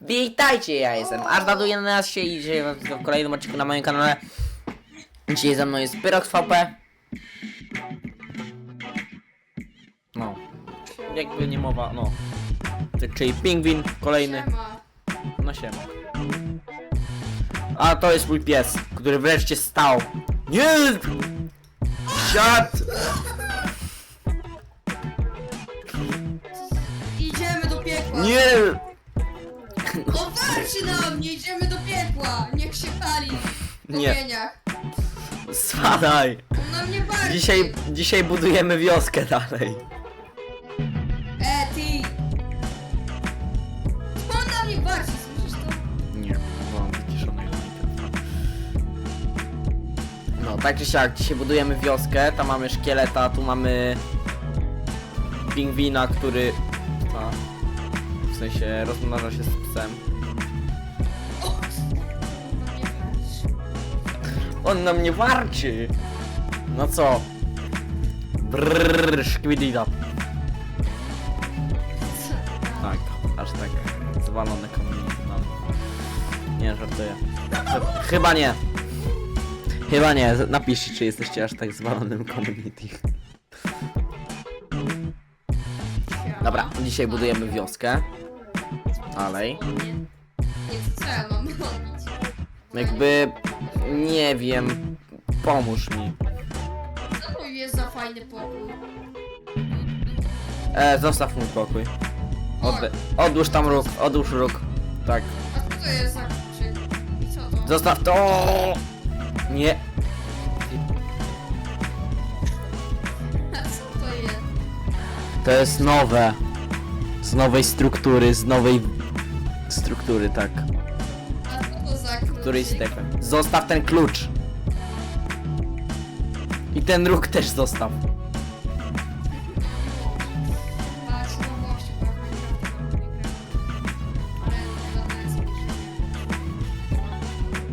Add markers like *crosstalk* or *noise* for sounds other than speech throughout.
Witajcie, ja jestem Arda do 11 i dzisiaj w kolejnym odcinku na moim kanale. Dzisiaj ze mną jest Pyrox VP. No, jakby nie mowa, no. Czyli pingwin kolejny. Siema. No siema. A to jest mój pies, który wreszcie stał. Nie! Siad! Idziemy do piekła. Nie! Oparcie na mnie, idziemy do piekła. Niech się pali. W Nie. płomieniach. Spadaj! On na mnie bardziej. Dzisiaj, dzisiaj budujemy wioskę dalej. E, ty. On na mnie bardziej, słyszysz to? Nie, mam wyciszonego mikrofonu. No, tak czy siak, dzisiaj budujemy wioskę, tam mamy szkieleta, tu mamy pingwina, który... A, w sensie rozmnaża się z psem. On na mnie warczy! No co? Brrrr, szkwidida. Tak, aż tak zwalone community mam. Nie, żartuję. Ch- Chyba nie. Chyba nie, Z- napiszcie czy jesteście aż tak zwalonym community. Dobra, dzisiaj budujemy wioskę. Dalej. Nie, co ja mam robić? Jakby... Nie wiem... Pomóż mi. Co to jest za fajny pokój? E, zostaw mój pokój. Odde odłóż tam róg, odłóż róg. Tak. A co to jest za kluczyk? I co to? Zostaw to! Nie. A *laughs* co to jest? To jest nowe. Z nowej struktury, z nowej struktury, tak. A co to za? Której stepy. Zostaw ten klucz. I ten róg też zostaw.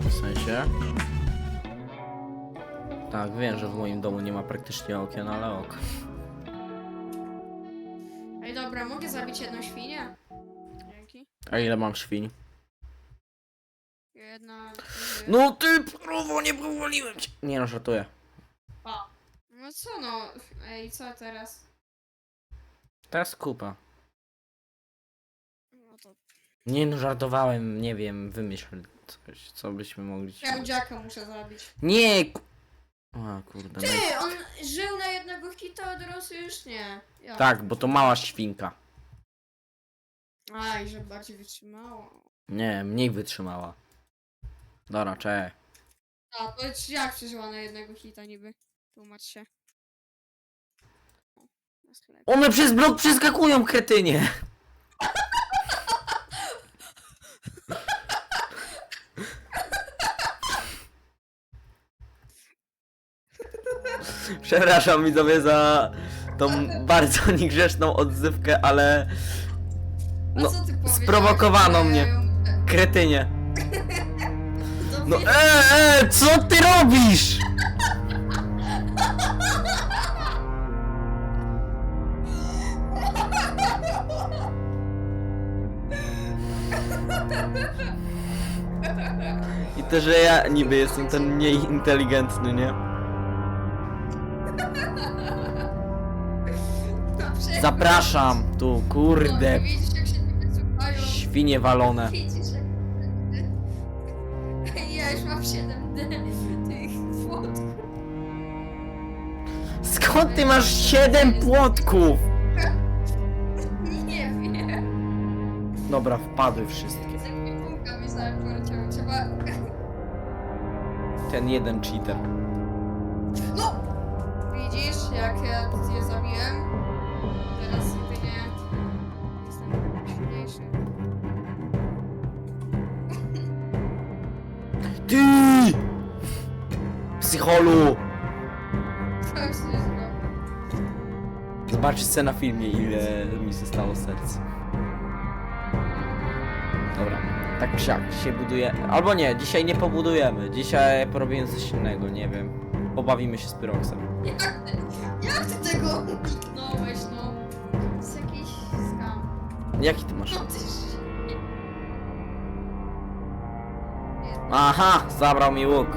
W sensie? Tak, wiem, że w moim domu nie ma praktycznie okien, ale ok. Ej, dobra, mogę zabić jedną świnię? Dzięki. A ile mam świń? No ty próbo, nie powoliłem cię. Nie no, żartuję. No co no? Ej, co teraz? Teraz kupa. No to... Nie no, żartowałem, nie wiem, wymyśl coś, co byśmy mogli... Ja dziaka muszę zabić. Nie! ku- A kurde. Ty, No... on żył na jednego hita, a dorosły już nie. Ja. Tak, bo to mała świnka. Aj, że bardziej wytrzymało. Nie, mniej wytrzymała. Dobra, cze. A, jest jak przeżyła na jednego hita niby? Tłumacz się. O, na sklep. One przez blok przeskakują, kretynie! Przepraszam widzowie za tą bardzo *laughs* niegrzeczną odzywkę, ale... A No, co ty powiedziałeś? mnie. Kretynie. *laughs* To No wie- e, e, co ty robisz? I to, że ja niby jestem ten mniej inteligentny, nie? Dobrze. Zapraszam tu, kurde, No, widzisz jak się nie wysłuchają. świnie walone. Skąd ty masz 7 płotków? *laughs* Nie wiem. Dobra, wpadły wszystkie. Z ekwipunkami zaraz poleciały. Trzeba... Ten jeden cheater. No! Widzisz jak ja je zabiłem? Teraz jedynie... Jestem silniejszy. Ty! Psycholu! Zobaczcie na filmie, ile mi zostało serc. Dobra, tak czy siak, dzisiaj buduję... Albo nie, dzisiaj nie pobudujemy. Dzisiaj porobimy coś innego, nie wiem. Pobawimy się z Pyroxem. Jak ty, jak ty tego uniknąłeś, no? To jest jakiś skam. Jaki ty masz? No ty Aha, zabrał mi łuk.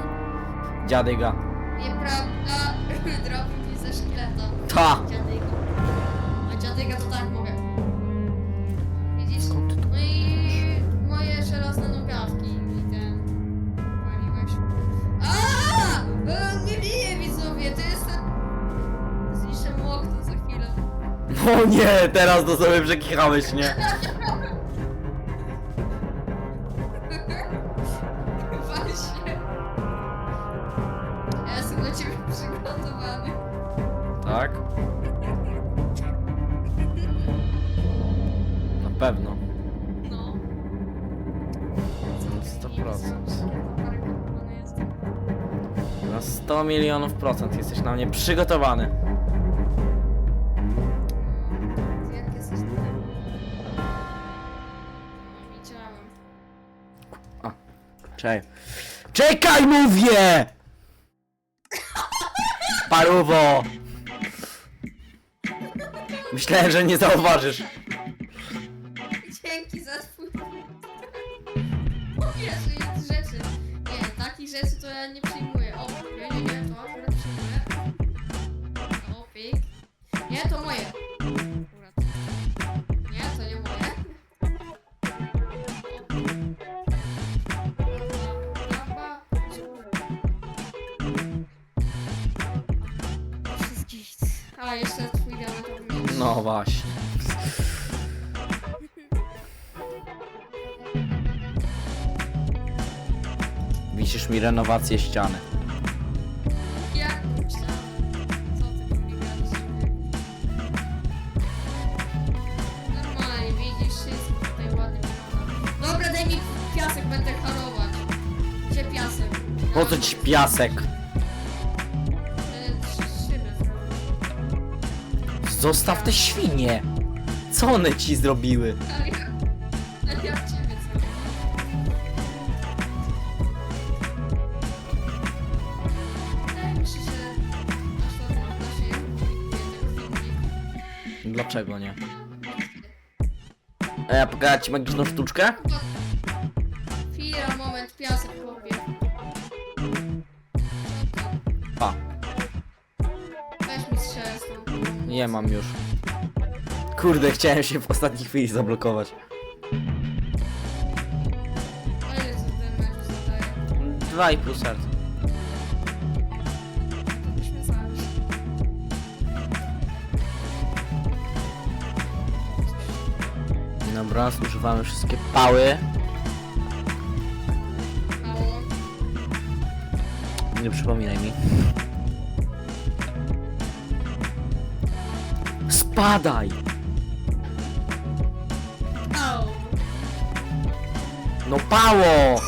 Dziadyga. Nieprawda, *laughs* drobił mi ze szkieleta. Ta! Dziadyga to tak mówię. Widzisz? No i moje żelazne nogawki mi ten... Paliłeś. Aaaa! E, Nie bije widzowie, to jest ten... Zniszczę mu okno za chwilę. No nie, teraz to sobie przekichałeś, nie? *laughs* Właśnie. Ja jestem do ciebie przygotowany. Tak? Pewno. No. Na 100%. Parkowany jestem. Na 100 milionów procent jesteś na mnie przygotowany. Ty Jak jesteś tutaj? No, widziałem. Czekaj. Czekaj, mówię! Paruwo! Myślałem, że nie zauważysz. Wiesz, jest rzeczy. Nie, takich rzeczy to ja nie przyjmuję. O, nie, nie, nie, to akurat przyjmuję. O, pik. Nie, to moje. Nie, to nie moje. A, jeszcze twój diamentowy miecz. No właśnie. Wisisz mi renowację ściany. Jak? Co ty tu gadasz? Normalnie, widzisz, wszystko tutaj ładnie wygląda. Dobra, daj mi piasek, będę harować. Gdzie piasek? Po co ci piasek? Szybę. Zostaw te świnie! Co one ci zrobiły? Ale Dlaczego nie? A ja pokażę ci magiczną sztuczkę? Chwila, moment, piasek chłopie. Pa, Weź mi strzelę z tą. nie mam już. Kurde, chciałem się w ostatniej chwili zablokować. A? Dwa i pół serca. Dobra, zużywamy wszystkie pały. Mało. Nie przypominaj mi. Spadaj! Au. No pało!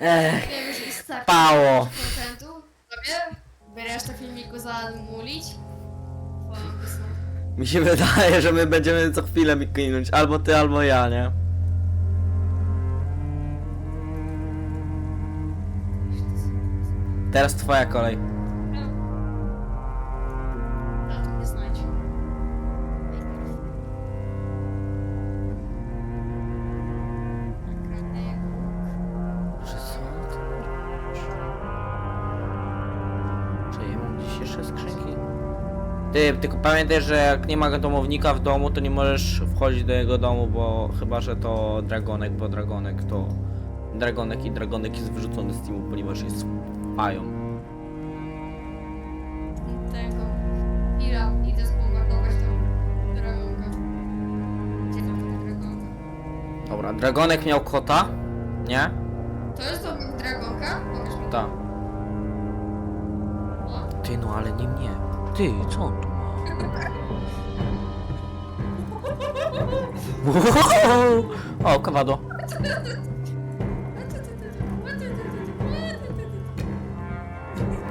Ech, Wiem, że jest tak. pało! kontentu. Tobie? Filmiku zamulić? Twoją wysłą. Mi się wydaje, że my będziemy co chwilę mi klinąć. Albo ty, albo ja, nie? Teraz twoja kolej. Ty, tylko pamiętaj, że jak nie ma domownika w domu, to nie możesz wchodzić do jego domu, bo chyba, że to dragonek, bo dragonek to... Dragonek i dragonek jest wyrzucony z teamu, ponieważ jest pają. Tego. Ira, idę zbombardować tą dragonkę. Gdzie tam ta dragonka? Dobra, dragonek miał kota, nie? To jest to dragonka? Pokaż mi. Tak. O, Ty, no ale nie mnie. Ty, co on tu ma? o, kowadło.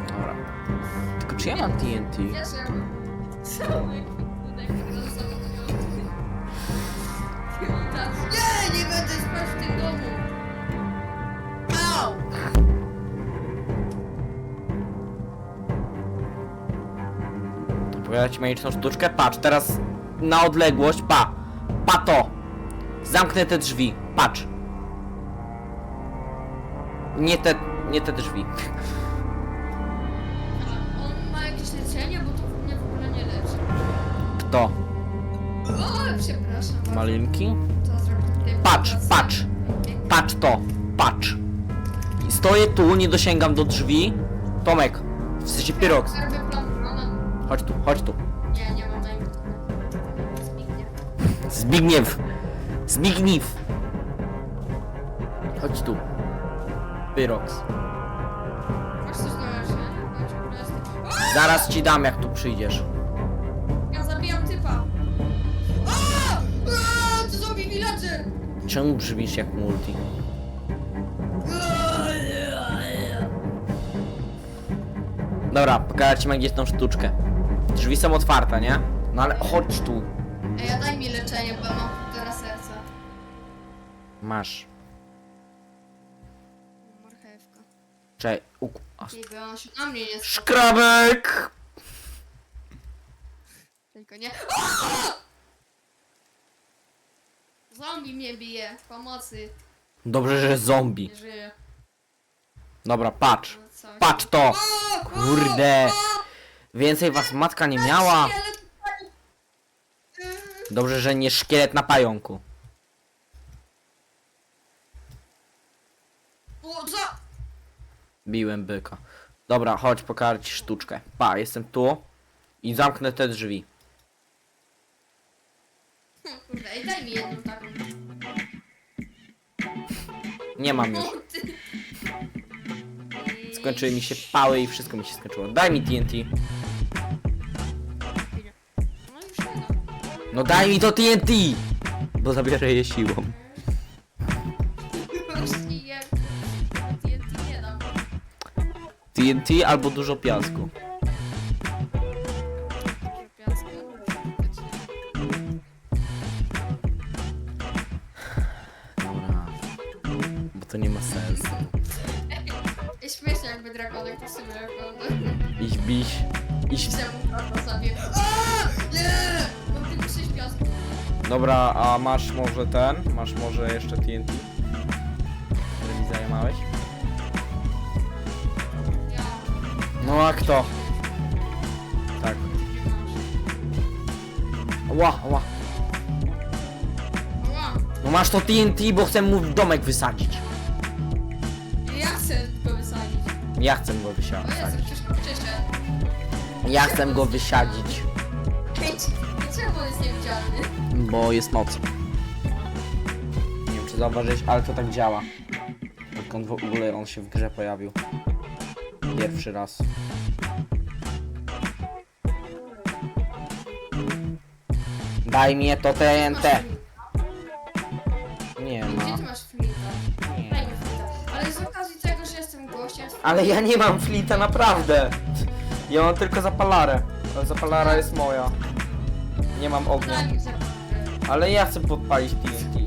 Dobra. Tylko czy ja mam TNT? Nie, nie będę spać w tym domu. Ci magiczną sztuczkę. Patrz, teraz na odległość, pa. Pa to. Zamknę te drzwi. Patrz. Nie te, nie te drzwi. A on ma jakieś leczenie, bo to mnie w ogóle nie leczy. Kto? O, przepraszam. bardzo. Malinki? To zrobię tutaj Patrz, pracę. patrz. Patrz to. Patrz. Stoję tu, nie dosięgam do drzwi. Tomek. W sensie Pyrox. Plan plana. Chodź tu, chodź tu. Nie, nie mam na imię. Zbigniew. Zbigniew. Zbigniew. Chodź tu. Pyrox. Masz coś? Bądź. Zaraz ci dam, jak tu przyjdziesz. Ja zabijam typa. A! A! To zombie villager! Czemu brzmisz jak multi? Dobra, pokażę ci magiczną sztuczkę. Drzwi są otwarte, nie? No ale chodź tu. Ej, a daj mi leczenie, bo mam półtora serca. Masz. Marchewka. Czekaj. uk- a, on się na mnie nie. Szkrabek! Tylko nie. Zombie mnie bije. Pomocy. Dobrze, że zombie. Nie żyje. Dobra, patrz. No co? Patrz to! Kurde. Więcej was matka nie miała. Dobrze, że nie szkielet na pająku. O, co? Biłem byka. Dobra, chodź pokażę ci sztuczkę. Pa, jestem tu. I zamknę te drzwi. Hm, Kurde, ej, daj mi jedną taką. Nie mam już. O, ty. Skończyły mi się pały i wszystko mi się skończyło. Daj mi TNT. No daj mi to TNT! Bo zabiorę je siłą. Właśnie jak TNT nie dam. TNT albo dużo piasku. Dobra, a masz może ten? Masz może jeszcze TNT? Który mi zajmowałeś? Ja. No a kto? Tak. Ła, ła. Ała. No masz to TNT, bo chcę mu domek wysadzić. Ja chcę go wysadzić. Ja chcę go O wysia- Jezu, wysadzić. przecież. Ja chcę go wysadzić, czemu on jest niewidzialny? Bo jest noc. Nie wiem czy zauważyłeś, ale to tak działa. Odkąd w ogóle on się w grze pojawił. Pierwszy raz. Daj mi to TNT. Nie Gdzie ma. ty masz flinta? Nie. Flinta. Ale z okazji tego, że jestem gościem... Ale ja nie mam flita, naprawdę. Ja mam tylko zapalarę. Ale zapalara jest moja. Nie mam ognia. Daj mi zapałkę. Ale ja chcę podpalić TNT.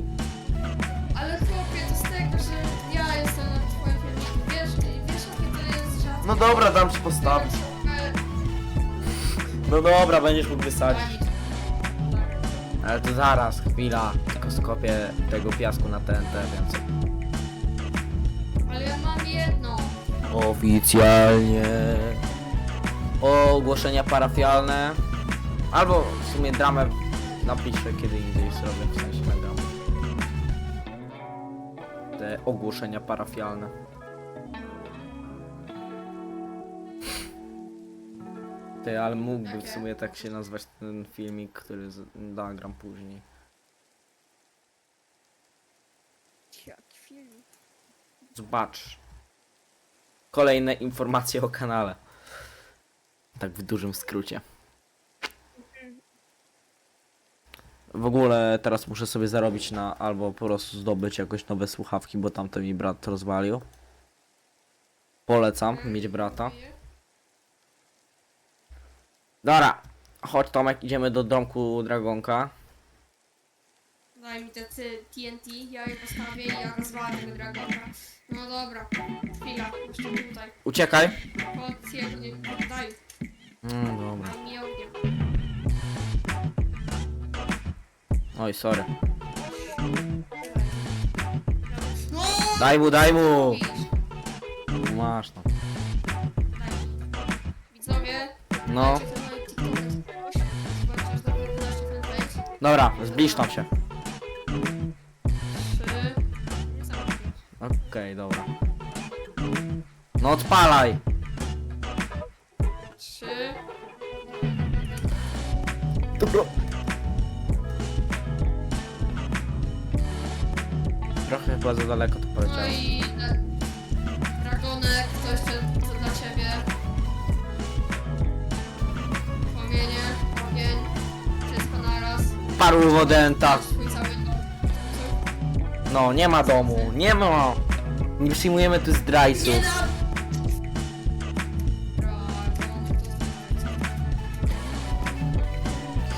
Ale chłopie, to z tego, że ja jestem na twoim filmiku. Wiesz, wiesz jakie to jest rzadkie? No dobra, dam ci postawić. *laughs* No dobra, będziesz mógł wysadzić. Ale to zaraz, chwila. Tylko skopię tego piasku na TNT, więc... Ale ja mam jedną. Oficjalnie. Ogłoszenia parafialne. Albo w sumie dramę napiszę kiedy indziej zrobię, w sensie nagram. Te ogłoszenia parafialne. Ty, ale mógłby w sumie tak się nazwać ten filmik, który z- nagram później. Jaki film? Zobacz. Kolejne informacje o kanale. Tak w dużym skrócie. W ogóle teraz muszę sobie zarobić na albo po prostu zdobyć jakoś nowe słuchawki, bo tamte mi brat rozwalił. Polecam mieć brata. Dobra, chodź Tomek, idziemy do domku Dragonka. Daj mi te TNT, ja je postawię i ja rozwalę tego dragonka. No dobra, chwila, jeszcze tutaj. Uciekaj. Pod daj, No dobra. daj mi. Oj, sorry. Daj mu, daj mu! Masz. Widzowie, No. dajcie to na TikToka coś, zobaczysz do 11 fanpage. Dobra, zbliż tam się. Trzy. Nie zamknij. Okej, dobra. No odpalaj! Chyba za daleko to No poleciałem. i e, Dragonek, to jeszcze to dla ciebie. Płomienie, ogień, wszystko naraz. Paru wodęta. Twój cały dom. No, nie ma domu, nie ma. Nie przyjmujemy tu Nie zdrajców. Dragon, to zdrajca.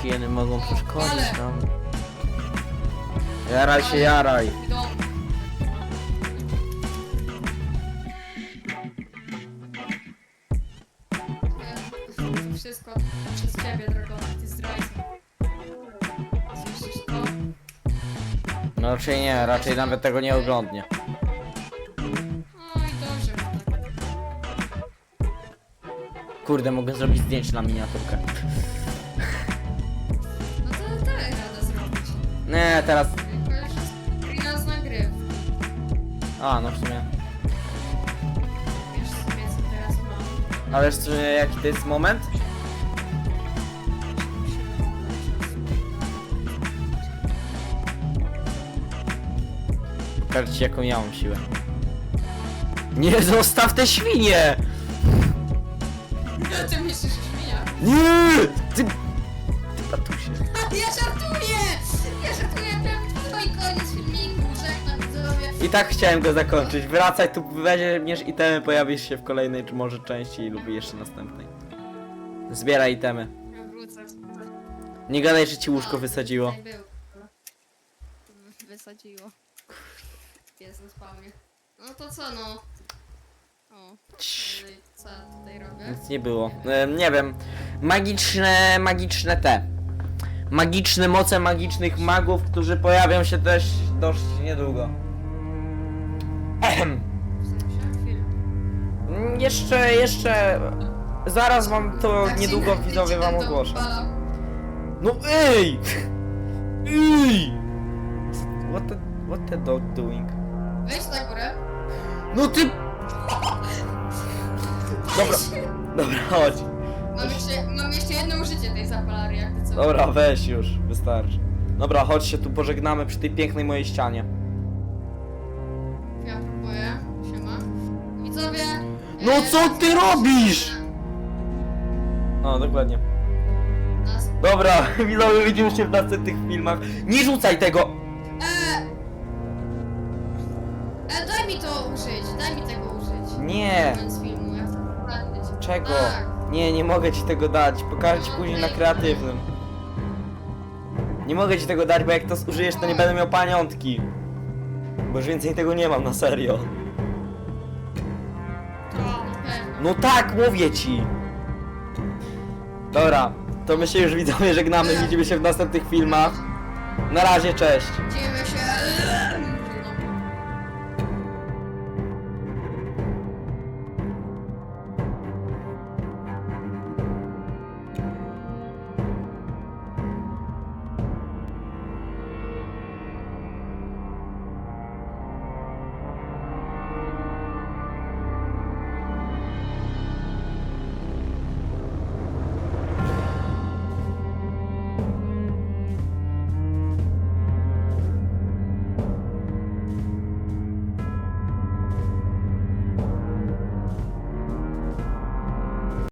Hieny mogą przeszkodzić nam. Jaraj się, jaraj. Twój dom. Raczej nie, raczej nawet tego nie oglądnie. Oj, dobrze. Kurde, mogę zrobić zdjęcie na miniaturkę. No to dalej radę zrobić. Nie, teraz... Tylko już screena z nagryw. A, no w sumie. Wiesz sobie co teraz mam. A wiesz co, jaki to jest moment? Jaką ja mam siłę. Nie, zostaw te świnie! Ty myślisz, że zmienia? Nie! Ty... Ty patusie. Ja żartuję! Ja żartuję, to i koniec filmiku, żegnam widzowie. I tak chciałem go zakończyć. Wracaj tu, weźmiesz itemy, pojawisz się w kolejnej, czy może części lub jeszcze następnej. Zbieraj itemy. Ja wrócę. Nie gadaj, że ci łóżko wysadziło. Tutaj był. Wy- Wysadziło. Na spawnie. No to co no? O, co ja tutaj robię? Nic nie było. E, nie wiem. Magiczne, magiczne te. Magiczne moce magicznych magów, którzy pojawią się też dość niedługo. Ehem. W sensie film. Mm, Jeszcze, jeszcze. Zaraz wam to Tak niedługo *laughs* widzowie wam ogłoszę. No ej! *laughs* Ej! What the, what the dog doing? Wejdź na górę. No ty... *laughs* Dobra, dobra, chodź. Mam jeszcze, mam jeszcze jedno użycie tej zapalary, jakby co. Dobra, weź już, wystarczy. Dobra, chodź się tu pożegnamy przy tej pięknej mojej ścianie. Ja próbuję. Siema. Widzowie. No e, co ty robisz? No, dokładnie. Nas... Dobra, *laughs* widzowie, widzimy się w następnych filmach. Nie rzucaj tego! E... to użyć, daj mi tego użyć. Nie! Koniec filmu, ja chcę poprawić. Czego? Tak. Nie, nie mogę ci tego dać. Pokażę ci później na kreatywnym. Nie mogę ci tego dać, bo jak to zużyjesz, to nie będę miał pamiątki. Bo już więcej tego nie mam, na serio. To na pewno. No tak, mówię ci. Dobra, to my się już widzowie żegnamy, widzimy się w następnych filmach. Na razie, cześć. Się.